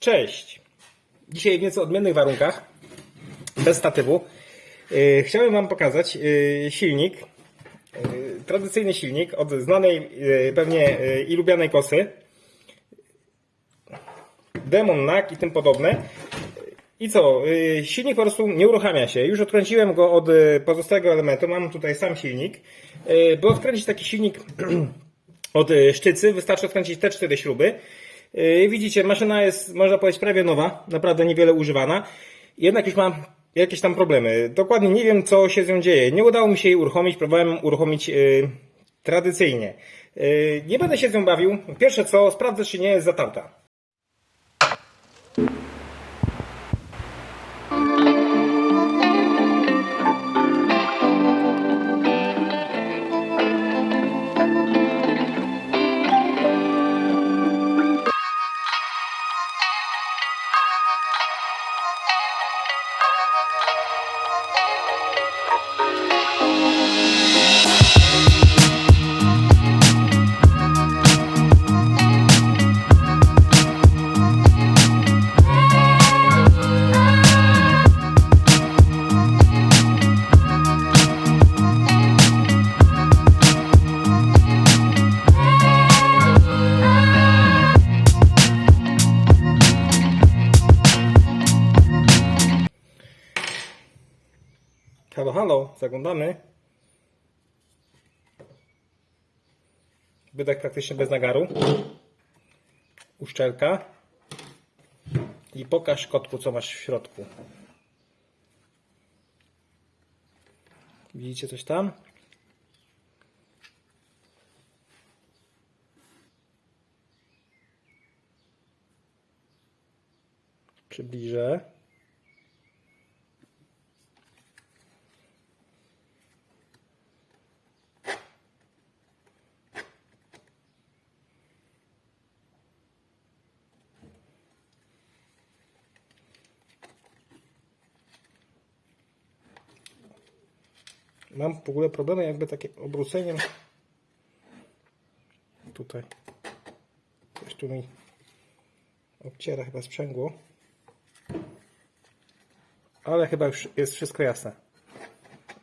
Cześć! Dzisiaj w nieco odmiennych warunkach, bez statywu. Yy, Chciałem Wam pokazać yy, silnik, yy, tradycyjny silnik od znanej pewnie yy, i lubianej kosy. Demon, NAK i tym podobne. I co? Silnik po prostu nie uruchamia się. Już odkręciłem go od pozostałego elementu. Mam tutaj sam silnik. By odkręcić taki silnik od y, sztycy wystarczy odkręcić te cztery śruby. Y, Widzicie, maszyna jest, można powiedzieć, prawie nowa, naprawdę niewiele używana. Jednak już mam jakieś tam problemy. Dokładnie nie wiem, co się z nią dzieje. Nie udało mi się jej uruchomić, próbowałem uruchomić y, tradycyjnie. Y, nie będę się z nią bawił. Pierwsze co, sprawdzę, czy nie jest zatarta. Halo, halo, zaglądamy. Wydech praktycznie bez nagaru. Uszczelka. I pokaż kotku, co masz w środku. Widzicie coś tam? Przybliżę. Mam w ogóle problemy jakby takie obróceniem. Tutaj. Coś tu mi obciera chyba sprzęgło. Ale chyba już jest wszystko jasne.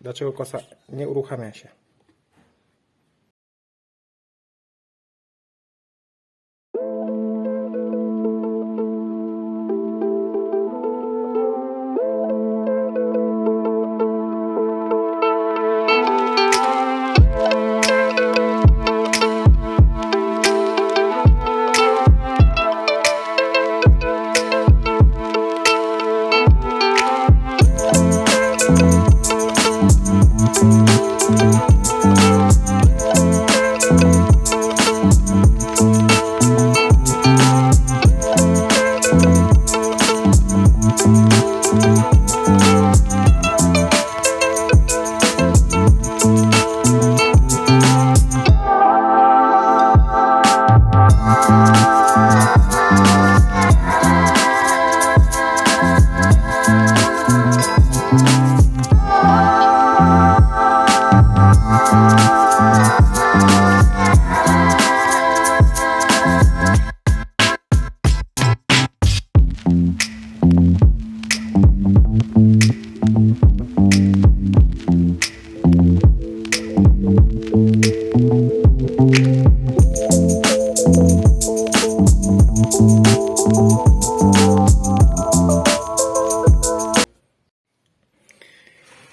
Dlaczego kosa nie uruchamia się.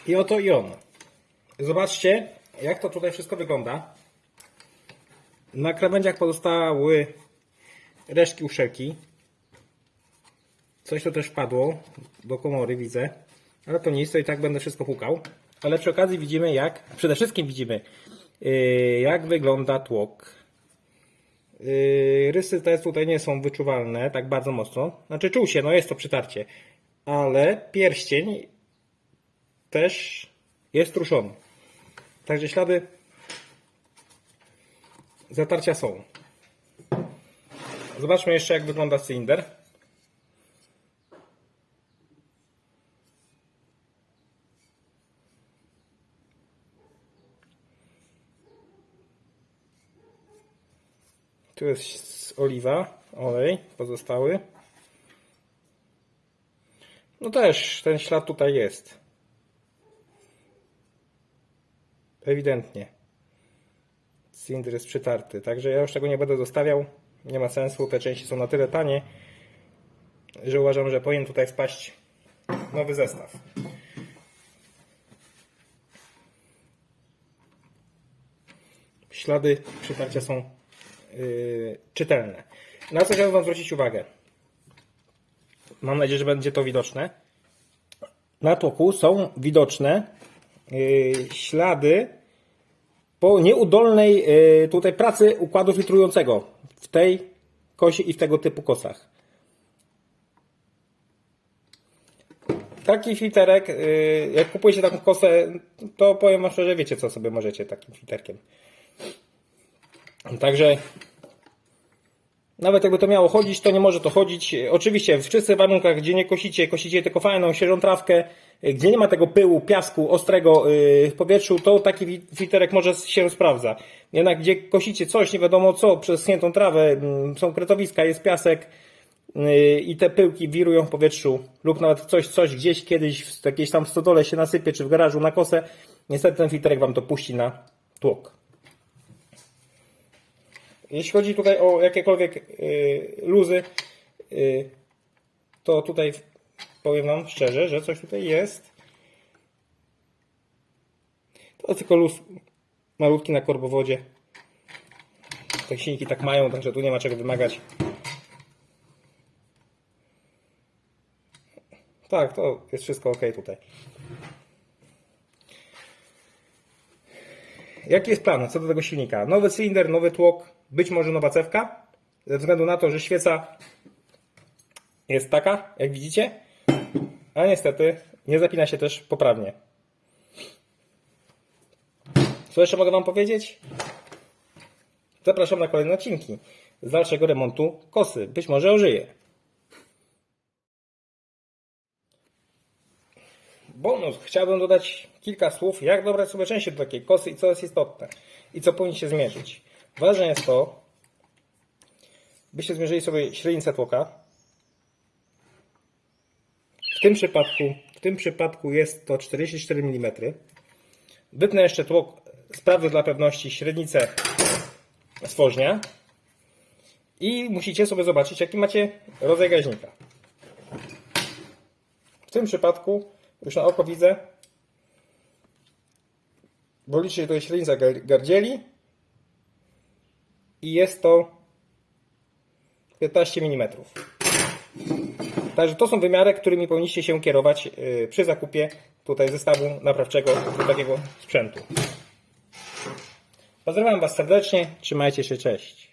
I oto i on. Zobaczcie, jak to tutaj wszystko wygląda. Na krawędziach pozostały resztki uszczelki. Coś tu też wpadło do komory, widzę. Ale to nic, to i tak będę wszystko pukał. Ale przy okazji widzimy jak, przede wszystkim widzimy yy, jak wygląda tłok. Yy, rysy te tutaj nie są wyczuwalne tak bardzo mocno. Znaczy czuł się, no jest to przytarcie. Ale pierścień też jest truszony. Także ślady zatarcia są. Zobaczmy jeszcze jak wygląda cylinder. Tu jest oliwa, olej pozostały. No też ten ślad tutaj jest. Ewidentnie. Cylinder jest przytarty, także ja już tego nie będę zostawiał. Nie ma sensu, te części są na tyle tanie, że uważam, że powinien tutaj spaść nowy zestaw. Ślady przytarcia są yy, czytelne. Na co chciałbym Wam zwrócić uwagę? Mam nadzieję, że będzie to widoczne. Na tłoku są widoczne ślady po nieudolnej yy, tutaj pracy układu filtrującego w tej kosie i w tego typu kosach. Taki filterek, yy, jak kupujecie taką kosę, to powiem Wam szczerze, wiecie co sobie możecie takim filterkiem. Także nawet jakby to miało chodzić, to nie może to chodzić. Oczywiście w czystych warunkach, gdzie nie kosicie, kosicie tylko fajną, świeżą trawkę, gdzie nie ma tego pyłu, piasku ostrego yy, w powietrzu, to taki filterek może się sprawdza. Jednak gdzie kosicie coś, nie wiadomo co, przez schniętą trawę, mm, są kretowiska, jest piasek yy, i te pyłki wirują w powietrzu lub nawet coś, coś gdzieś kiedyś w jakiejś tam stodole się nasypie, czy w garażu na kosę, niestety ten filterek Wam to puści na tłok. Jeśli chodzi tutaj o jakiekolwiek y, luzy, y, to tutaj powiem Wam szczerze, że coś tutaj jest. To tylko luz malutki na korbowodzie. Te silniki tak mają, także tu nie ma czego wymagać. Tak, to jest wszystko ok tutaj. Jaki jest plan co do tego silnika? Nowy cylinder, nowy tłok, być może nowa cewka, ze względu na to, że świeca jest taka, jak widzicie, a niestety nie zapina się też poprawnie. Co jeszcze mogę Wam powiedzieć? Zapraszam na kolejne odcinki z dalszego remontu kosy. Być może ożyje. Bonus. Chciałbym dodać kilka słów, jak dobrać sobie części do takiej kosy i co jest istotne. I co powinniście zmierzyć. Ważne jest to, byście zmierzyli sobie średnicę tłoka. W tym przypadku, w tym przypadku jest to 44 mm. Wytnę jeszcze tłok, sprawdzę dla pewności średnicę stworznia. I musicie sobie zobaczyć, jaki macie rodzaj gaźnika. W tym przypadku już na oko widzę, bo liczy to jest średnica gar- gardzieli i jest to 15 mm. Także to są wymiary, którymi powinniście się kierować yy, przy zakupie tutaj zestawu naprawczego do takiego sprzętu. Pozdrawiam Was serdecznie, trzymajcie się, cześć.